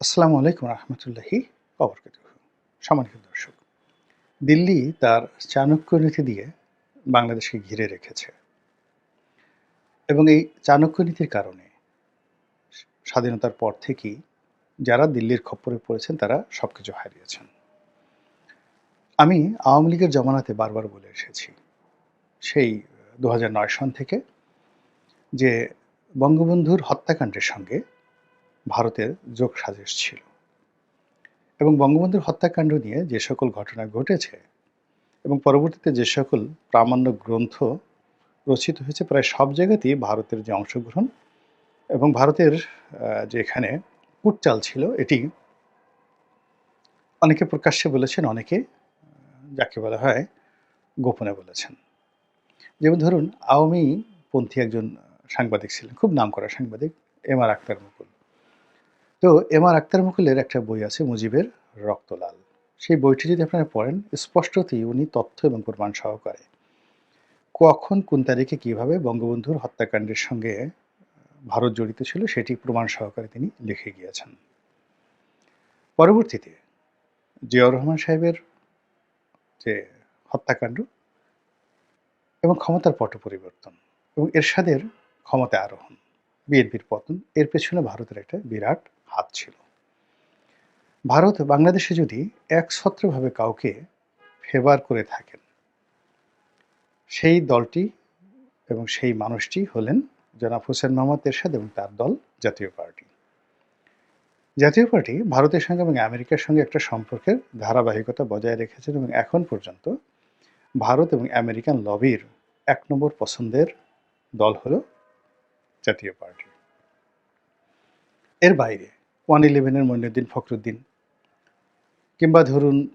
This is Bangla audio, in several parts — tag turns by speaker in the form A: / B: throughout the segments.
A: আসসালামু আলাইকুম রহমতুল্লাহি সম্মানিত দর্শক, দিল্লি তার চাণক্য নীতি দিয়ে বাংলাদেশকে ঘিরে রেখেছে। এবং এই চাণক্য নীতির কারণে স্বাধীনতার পর থেকেই যারা দিল্লির খপ্পরে পড়েছেন, তারা সব কিছু হারিয়েছেন। আমি আওয়ামী লীগের জমানাতে বারবার বলে এসেছি, সেই দু হাজার নয় সন থেকে যে বঙ্গবন্ধুর হত্যাকাণ্ডের সঙ্গে ভারতের যোগ সাজেশ ছিল। এবং বঙ্গবন্ধুর হত্যাকাণ্ড নিয়ে যে সকল ঘটনা ঘটেছে এবং পরবর্তীতে যে সকল প্রামাণ্য গ্রন্থ রচিত হয়েছে, প্রায় সব জায়গাতেই ভারতের যে অংশগ্রহণ এবং ভারতের যে এখানে কুটচাল ছিল, এটি অনেকে প্রকাশ্যে বলেছেন, অনেকে যাকে বলা হয় গোপনে বলেছেন। যেমন ধরুন, আওয়ামী পন্থী একজন সাংবাদিক ছিলেন, খুব নাম করা সাংবাদিক, এম আর আক্তার মুকুল। তো এম আর আক্তার মুকুলের একটা বই আছে মুজিবের রক্তলাল। সেই বইটি যদি আপনারা পড়েন, স্পষ্টতই উনি তথ্য এবং প্রমাণ সহকারে। কখন, কোন তারিখে, কীভাবে বঙ্গবন্ধুর হত্যাকাণ্ডের সঙ্গে ভারত জড়িত ছিল সেটি প্রমাণ সহকারে তিনি লিখে গিয়েছেন। পরবর্তীতে জিয়াউর রহমান সাহেবের যে হত্যাকাণ্ড এবং ক্ষমতার পট পরিবর্তন এবং এরশাদের ক্ষমতা আরোহণ, বিএনপির পতন, এর পেছনে ভারতের একটা বিরাট হাত ছিল। ভারত বাংলাদেশে যদি একছত্রভাবে কাউকে ফেভার করে থাকেন, সেই দলটি এবং সেই মানুষটি হলেন জনাব হোসেন মোহাম্মদ এরশাদ এবং তার দল জাতীয় পার্টি। জাতীয় পার্টি ভারতের সঙ্গে এবং আমেরিকার সঙ্গে একটা সম্পর্কের ধারাবাহিকতা বজায় রেখেছেন এবং এখন পর্যন্ত ভারত এবং আমেরিকান লবির এক নম্বর পছন্দের দল হল জাতীয় পার্টি। এর বাইরে ওয়ান ইলেভেনের মইনুদ্দিন ফখরুদ্দিন। কিংবা ধরুন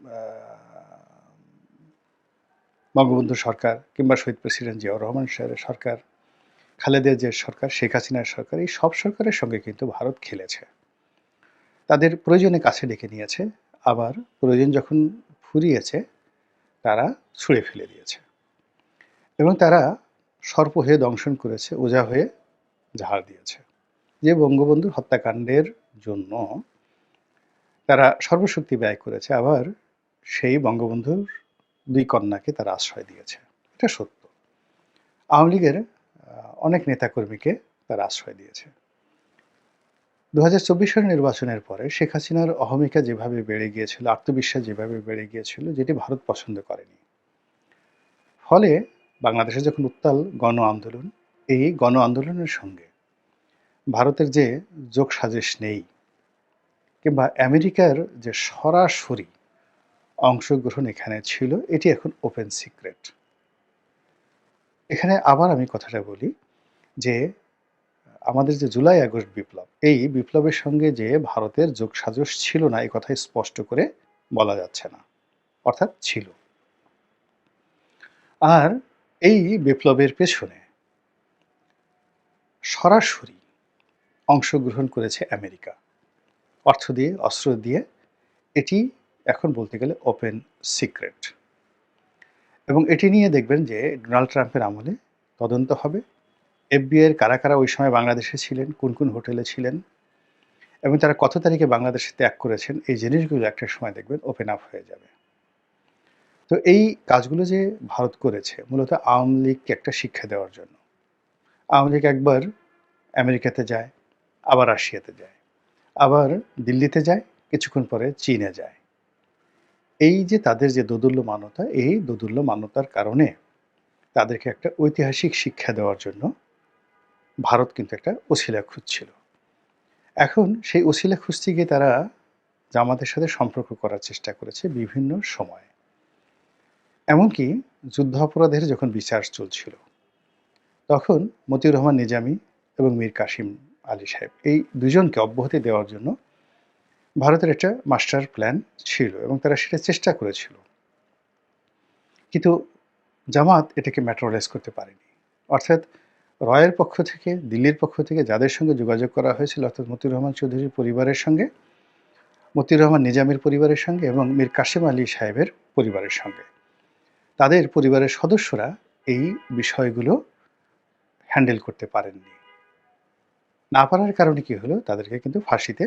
A: বঙ্গবন্ধু সরকার কিংবা শহীদ প্রেসিডেন্ট জিয়াউর রহমান সাহেবের সরকার খালেদের যে সরকার, শেখ হাসিনার সরকার, এই সব সরকারের সঙ্গে কিন্তু ভারত খেলেছে। তাদের প্রয়োজনে কাছে ডেকে নিয়েছে, আবার প্রয়োজন যখন ফুরিয়েছে, তারা ছুঁড়ে ফেলে দিয়েছে। এবং তারা সর্প হয়ে দংশন করেছে, ওজা হয়ে ঝাড় দিয়েছে। যে বঙ্গবন্ধুর হত্যাকাণ্ডের জন্য তারা সর্বশক্তি ব্যয় করেছে, আবার সেই বঙ্গবন্ধুর দুই কন্যাকে তারা আশ্রয় দিয়েছে। এটা সত্য। আওয়ামী লীগের অনেক নেতাকর্মীকে তারা আশ্রয় দিয়েছে। দু হাজার চব্বিশ সালের নির্বাচনের পরে শেখ হাসিনার অহমিকা যেভাবে বেড়ে গিয়েছিল, আত্মবিশ্বাস যেভাবে বেড়ে গিয়েছিল, যেটি ভারত পছন্দ করেনি। ফলে বাংলাদেশে যখন উত্তাল গণ আন্দোলন, এই গণ আন্দোলনের সঙ্গে ভারতের যে যোগ সাজেশ নেই কিংবা আমেরিকার যে সরাসরি অংশগ্রহণ এখানে ছিল, এটি এখন ওপেন সিক্রেট এখানে আবার আমি কথাটা বলি যে, আমাদের যে জুলাই আগস্ট বিপ্লব, এই বিপ্লবের সঙ্গে যে ভারতের যোগ সাজস ছিল না এই কথাই স্পষ্ট করে বলা যাচ্ছে না, অর্থাৎ ছিল। আর এই বিপ্লবের পেছনে সরাসরি অংশগ্রহণ করেছে আমেরিকা। অর্থ দিয়ে, অস্ত্র দিয়ে, এটি এখন বলতে গেলে ওপেন সিক্রেট এবং এটি নিয়ে দেখবেন যে ডোনাল্ড ট্রাম্পের আমলে তদন্ত হবে। এফবিআইয়ের কারা কারা ওই সময় বাংলাদেশে ছিলেন, কোন কোন হোটেলে ছিলেন, এবং তারা কত তারিখে বাংলাদেশে ত্যাগ করেছেন, এই জিনিসগুলো একটা সময় দেখবেন ওপেন আপ হয়ে যাবে। তো এই কাজগুলো যে ভারত করেছে, মূলত আওয়ামী লীগকে একটা শিক্ষা দেওয়ার জন্য। আওয়ামী লীগ একবার আমেরিকাতে যায়, আবার রাশিয়াতে যায়। আবার দিল্লিতে যায়, কিছুক্ষণ পরে চীনে যায়। এই যে তাদের যে দোদুল্য মানতা এই দোদুল্য মান্যতার কারণে তাদেরকে একটা ঐতিহাসিক শিক্ষা দেওয়ার জন্য ভারত কিন্তু একটা ওসিলা খুঁজছিল। এখন সেই ওসিলা খুঁজতে গিয়ে তারা জামাতের সাথে সম্পর্ক করার চেষ্টা করেছে বিভিন্ন সময়ে। এমনকি যুদ্ধ অপরাধের যখন বিচার চলছিল, তখন মতিউর রহমান নিজামী এবং মীর কাসিম আলী সাহেব। এই দুজনকে অব্যাহতি দেওয়ার জন্য ভারতের একটা মাস্টার প্ল্যান ছিল এবং তারা সেটা চেষ্টা করেছিল। কিন্তু জামাত এটাকে ম্যাট্রোলাইজ করতে পারেনি। অর্থাৎ রয়ের পক্ষ থেকে, দিল্লির পক্ষ থেকে যাদের সঙ্গে যোগাযোগ করা হয়েছিল, অর্থাৎ মতিউর রহমান চৌধুরীর পরিবারের সঙ্গে, মতিউর রহমান নিজামের পরিবারের সঙ্গে এবং মীর কাসিম আলী সাহেবের পরিবারের সঙ্গে, তাদের পরিবারের সদস্যরা এই বিষয়গুলো হ্যান্ডেল করতে পারেননি। না পারার কারণে কি হলো তাদেরকে কিন্তু ফাঁসিতে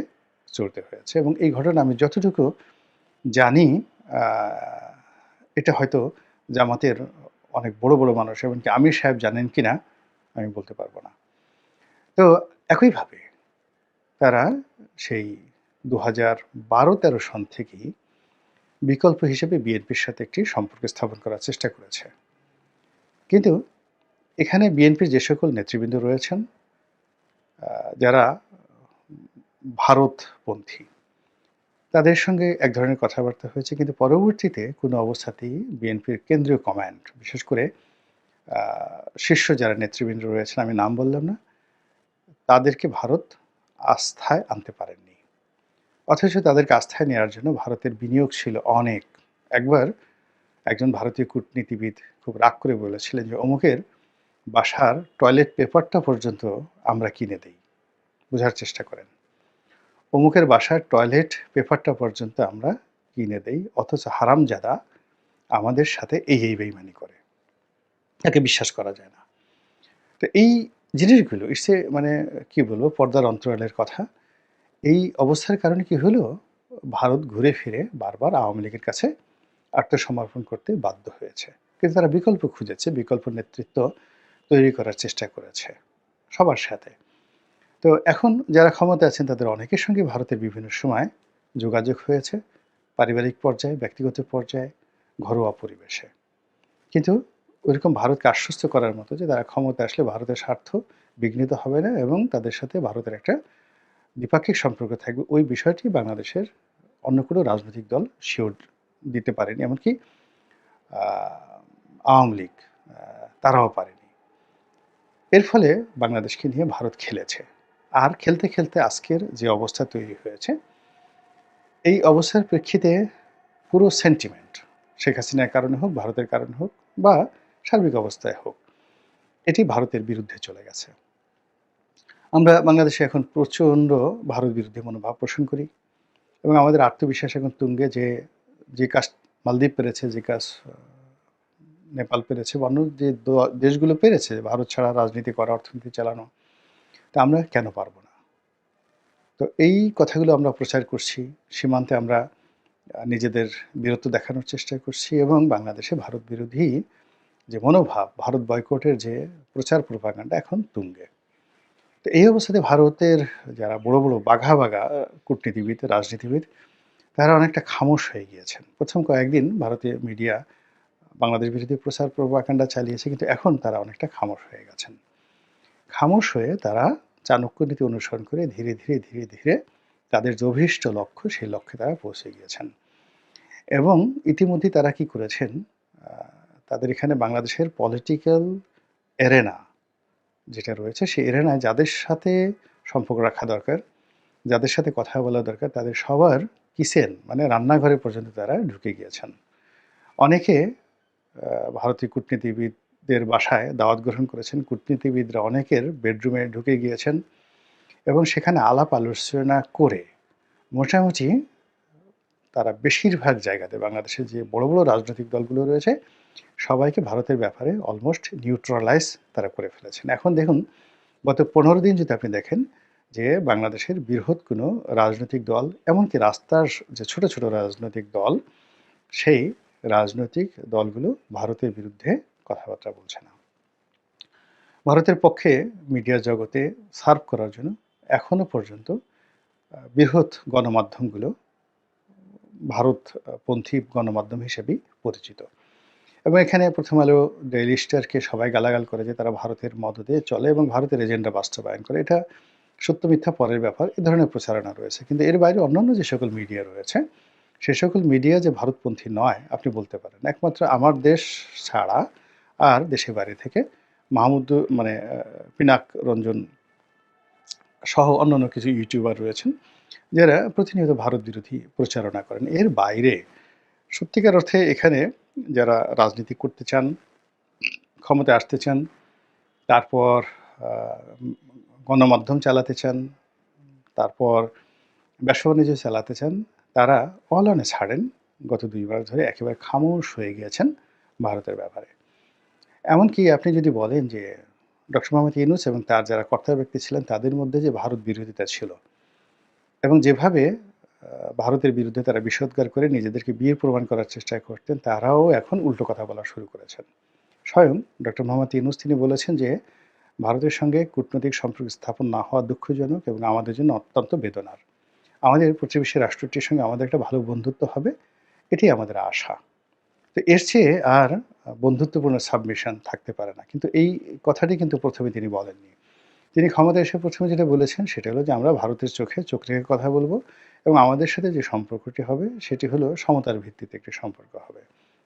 A: চলতে হয়েছে এবং এই ঘটনা আমি যতটুকু জানি এটা হয়তো জামাতের অনেক বড়, বড় মানুষ এমনকি আমির সাহেব জানেন কি না আমি বলতে পারব না। তো একইভাবে তারা সেই ২০১২-১৩ সন থেকেই বিকল্প হিসেবে বিএনপির সাথে একটি সম্পর্ক স্থাপন করার চেষ্টা করেছে। কিন্তু এখানে বিএনপির যে সকল নেতৃবৃন্দ রয়েছেন যারা ভারতপন্থী তাদের সঙ্গে এক ধরনের কথাবার্তা হয়েছে কিন্তু পরবর্তীতে কোনো অবস্থাতেই বিএনপির কেন্দ্রীয় কমান্ড বিশেষ করে শীর্ষ যারা নেতৃবৃন্দ রয়েছেন আমি নাম বললাম না, তাদেরকে ভারত আস্থায় আনতে পারেননি। অথচ তাদেরকে আস্থায় নেওয়ার জন্য ভারতের বিনিয়োগ ছিল অনেক। একবার একজন ভারতীয় কূটনীতিবিদ খুব রাগ করে বলেছিলেন যে, "অমুকের বাসার টয়লেট পেপারটা পর্যন্ত আমরা কিনে দেই।" বোঝার চেষ্টা করেন। অমুকের বাসার টয়লেট পেপারটা পর্যন্ত আমরা কিনে দেই অথচ হারামজাদা আমাদের সাথে এই, এই বেইমানি করে। তাকে বিশ্বাস করা যায় না। তো এই জিনিসগুলো ইটস এ মানে কি বলব পর্দার অন্তরালের কথা। এই অবস্থার কারণে কি হলো? ভারত ঘুরে ফিরে বারবার আওয়ামী লীগের কাছে আত্মসমর্পণ করতে বাধ্য হয়েছে। কিন্তু তারা বিকল্প খুঁজেছে, বিকল্প নেতৃত্ব তৈরি করার চেষ্টা করেছে সবার সাথে। তো এখন যারা ক্ষমতায় আছেন তাদের অনেকের সঙ্গে ভারতের বিভিন্ন সময় যোগাযোগ হয়েছে পারিবারিক পর্যায়ে, ব্যক্তিগত পর্যায়ে, ঘরোয়া পরিবেশে। কিন্তু ওইরকম ভারতকে আশ্বস্ত করার মতো যে তারা ক্ষমতা আসলে ভারতের স্বার্থ বিঘ্নিত হবে না এবং তাদের সাথে ভারতের একটা দ্বিপাক্ষিক সম্পর্ক থাকবে ওই বিষয়টি বাংলাদেশের অন্য কোনো রাজনৈতিক দল শিওর দিতে পারেনি এমনকি আওয়ামী লীগ তারাও পারেনি। এর ফলে বাংলাদেশকে নিয়ে ভারত খেলেছে। আর খেলতে, খেলতে আজকের যে অবস্থা তৈরি হয়েছে, এই অবস্থার প্রেক্ষিতে পুরো সেন্টিমেন্ট শেখ হাসিনার কারণে হোক, ভারতের কারণে হোক বা সার্বিক অবস্থায় হোক, এটি ভারতের বিরুদ্ধে চলে গেছে। আমরা বাংলাদেশে এখন প্রচণ্ড ভারত বিরুদ্ধে মনোভাব পোষণ করি এবং আমাদের আত্মবিশ্বাস এখন তুঙ্গে যে, যে কাজ মালদ্বীপ পেরেছে, যে কাজ নেপাল পেরেছে বা অন্য যে দেশগুলো পেরেছে ভারত ছাড়া রাজনীতি করা, অর্থনীতি চালানো। তা আমরা কেন পারব না? তো এই কথাগুলো আমরা প্রচার করছি। সীমান্তে আমরা নিজেদের বীরত্ব দেখানোর চেষ্টা করছি এবং বাংলাদেশে ভারত বিরোধী যে মনোভাব, ভারত বয়কটের যে প্রচার প্রপাগান্ডা এখন তুঙ্গে। তো এই অবস্থাতে ভারতের যারা বড়, বড় বাঘা, বাঘা কূটনীতিবিদ, রাজনীতিবিদ তারা অনেকটা খামোশ হয়ে গিয়েছেন। প্রথম কয়েকদিন ভারতীয় মিডিয়া বাংলাদেশ বিরোধী প্রচার প্রপাগান্ডা চালিয়েছে কিন্তু এখন তারা অনেকটা খামোশ হয়ে গেছেন। খামোশ হয়ে তারা চাণক্য নীতি অনুসরণ করে ধীরে, ধীরে, ধীরে, ধীরে তাদের যে অভীষ্ট লক্ষ্য সেই লক্ষ্যে তারা পৌঁছে গিয়েছেন। এবং ইতিমধ্যেই তারা কি করেছেন তাদের এখানে বাংলাদেশের পলিটিক্যাল এরেনা যেটা রয়েছে সেই এরেনায় যাদের সাথে সম্পর্ক রাখা দরকার, যাদের সাথে কথা বলা দরকার তাদের সবার কিচেন মানে রান্নাঘরে পর্যন্ত তারা ঢুকে গিয়েছেন। অনেকে ভারতীয় কূটনীতিবিদদের বাসায় দাওয়াত গ্রহণ করেছেন। কূটনীতিবিদরা অনেকের বেডরুমে ঢুকে গিয়েছেন এবং সেখানে আলাপ আলোচনা করে মোটামুটি তারা বেশিরভাগ জায়গাতে বাংলাদেশের যে বড়, বড় রাজনৈতিক দলগুলো রয়েছে সবাইকে ভারতের ব্যাপারে অলমোস্ট নিউট্রালাইজ তারা করে ফেলেছেন। এখন দেখুন গত ১৫ দিন যদি আপনি দেখেন যে বাংলাদেশের বৃহৎ কোনো রাজনৈতিক দল এমনকি রাস্তার যে ছোট, ছোট রাজনৈতিক দল সেই রাজনৈতিক দলগুলো ভারতের বিরুদ্ধে কথাবার্তা বলছে না। ভারতের পক্ষে মিডিয়া জগতে সার্ভ করার জন্য এখনও পর্যন্ত বৃহৎ গণমাধ্যমগুলো ভারতপন্থী গণমাধ্যম হিসেবেই পরিচিত। এবং এখানে 'প্রথম আলো', 'ডেইলি স্টার'কে সবাই গালাগাল করে যে তারা ভারতের মদদে চলে এবং ভারতের এজেন্ডা বাস্তবায়ন করে। এটা সত্য মিথ্যা পরের ব্যাপার। এ ধরনের প্রচারণা রয়েছে। কিন্তু এর বাইরে অন্যান্য যে সকল মিডিয়া রয়েছে, সে সকল মিডিয়া যে ভারতপন্থী নয় আপনি বলতে পারেন। একমাত্র আমার দেশ ছাড়া আর দেশের বাইরে থেকে মাহমুদ মানে পিনাক রঞ্জন সহ অন্যান্য কিছু ইউটিউবার রয়েছেন যারা প্রতিনিয়ত ভারত বিরোধী প্রচারণা করেন। এর বাইরে সত্যিকার অর্থে এখানে যারা রাজনীতি করতে চান, ক্ষমতায় আসতে চান, তারপর গণমাধ্যম চালাতে চান, তারপর ব্যবসা-বাণিজ্য চালাতে চান, তারা অলানে ছাড়েন গত ২ মাস ধরে একেবারে খামোশ হয়ে গিয়েছেন ভারতের ব্যাপারে। এমনকি আপনি যদি বলেন যে ডক্টর মোহাম্মদ ইউনূস এবং তার যারা কর্তা ব্যক্তি ছিলেন তাদের মধ্যে যে ভারত বিরোধিতা ছিল এবং যেভাবে ভারতের বিরুদ্ধে তারা বিষোদ্গার করে নিজেদেরকে বিয়ের প্রমাণ করার চেষ্টা করতেন, তারাও এখন উল্টো কথা বলা শুরু করেছেন। স্বয়ং ডক্টর মোহাম্মদ ইউনূস তিনি বলেছেন যে, "ভারতের সঙ্গে কূটনৈতিক সম্পর্ক স্থাপন না হওয়া দুঃখজনক এবং আমাদের জন্য অত্যন্ত বেদনার। আমাদের প্রতিবেশী রাষ্ট্রটির সঙ্গে আমাদের একটা ভালো বন্ধুত্ব হবে, এটি আমাদের আশা।" তো এর চেয়ে আর বন্ধুত্বপূর্ণ সাবমিশন থাকতে পারে না। কিন্তু এই কথাটি কিন্তু প্রথমে তিনি বলেননি। তিনি ক্ষমতা এসে প্রথমে যেটা বলেছেন সেটা হলো যে, "আমরা ভারতের চোখে চোখ রেখে কথা বলব এবং আমাদের সাথে যে সম্পর্কটি হবে সেটি হলো সমতার ভিত্তিতে একটি সম্পর্ক হবে।"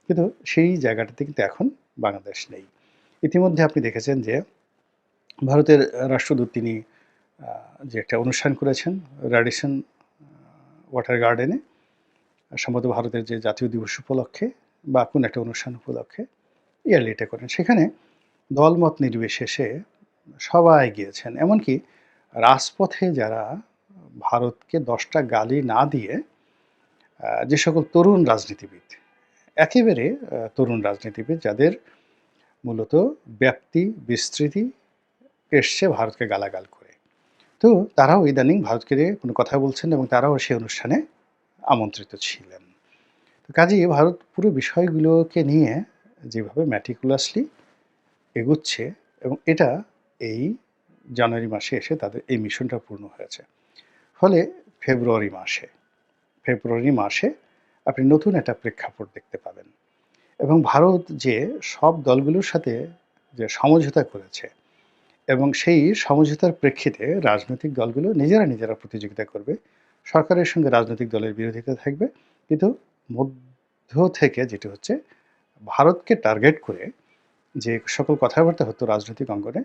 A: কিন্তু সেই জায়গাটাতে কিন্তু এখন বাংলাদেশ নেই। ইতিমধ্যে আপনি দেখেছেন যে, ভারতের রাষ্ট্রদূত তিনি যে একটা অনুষ্ঠান করেছেন র্যাডিসন ওয়াটার গার্ডেনে সম্ভবত ভারতের যে জাতীয় দিবস উপলক্ষে বা কোনো একটা অনুষ্ঠান উপলক্ষে ইয়ারলি এটা করেন। সেখানে দলমত নির্বিশেষে সবাই গিয়েছেন। এমনকি রাজপথে যারা ভারতকে দশটা গালি না দিয়ে যে সকল তরুণ রাজনীতিবিদ, একেবারে তরুণ রাজনীতিবিদ যাদের মূলত ব্যাপ্তি, বিস্তৃতি এসছে ভারতকে গালাগাল করে। তো তারাও ইদানিং ভারতকে নিয়ে কোনো কথা বলছেন এবং তারাও সেই অনুষ্ঠানে আমন্ত্রিত ছিলেন। তো কাজেই ভারত পুরো বিষয়গুলোকে নিয়ে যেভাবে ম্যাটিকুলাসলি এগুচ্ছে এবং এটা এই জানুয়ারি মাসে এসে তাদের এই মিশনটা পূর্ণ হয়েছে। ফলে ফেব্রুয়ারি মাসে, ফেব্রুয়ারি মাসে আপনি নতুন একটা প্রেক্ষাপট দেখতে পাবেন। এবং ভারত যে সব দলগুলোর সাথে যে সমঝোতা করেছে এবং সেই সমঝোতার প্রেক্ষিতে রাজনৈতিক দলগুলো নিজেরা, নিজেরা প্রতিযোগিতা করবে। সরকারের সঙ্গে রাজনৈতিক দলের বিরোধিতা থাকবে। কিন্তু মধ্য থেকে যেটি হচ্ছে ভারতকে টার্গেট করে যে সকল কথাবার্তা হতো রাজনৈতিক অঙ্গনে